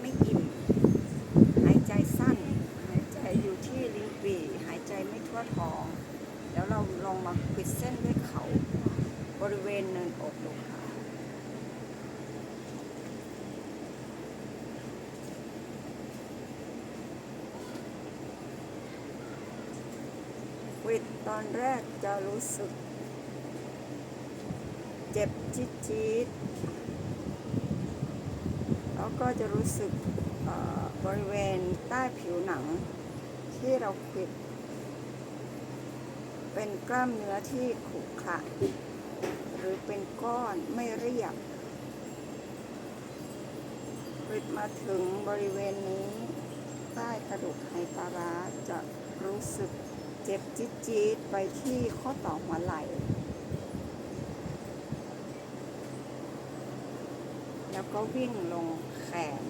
ไม่อิ่มหายใจสั้น หายใจอยู่ที่ลิ้นปี่หายใจไม่ทั่วท้อง แล้วเราลองมาปิดเส้นด้วยเขา บริเวณเนินอกดูค่ะวิดตอนแรกจะรู้สึก เจ็บจี๊ด ก็จะรู้สึกบริเวณใต้ผิวหนังที่เราควิด เป็นกล้ามเนื้อที่ขรุขระหรือเป็นก้อนไม่เรียบควิดมาถึงบริเวณนี้ ใต้กระดูกไหปลาร้าจะรู้สึกเจ็บจี๊ดจี๊ดไปที่ข้อต่อหัวไหล่ แล้วก็วิ่งลงแขน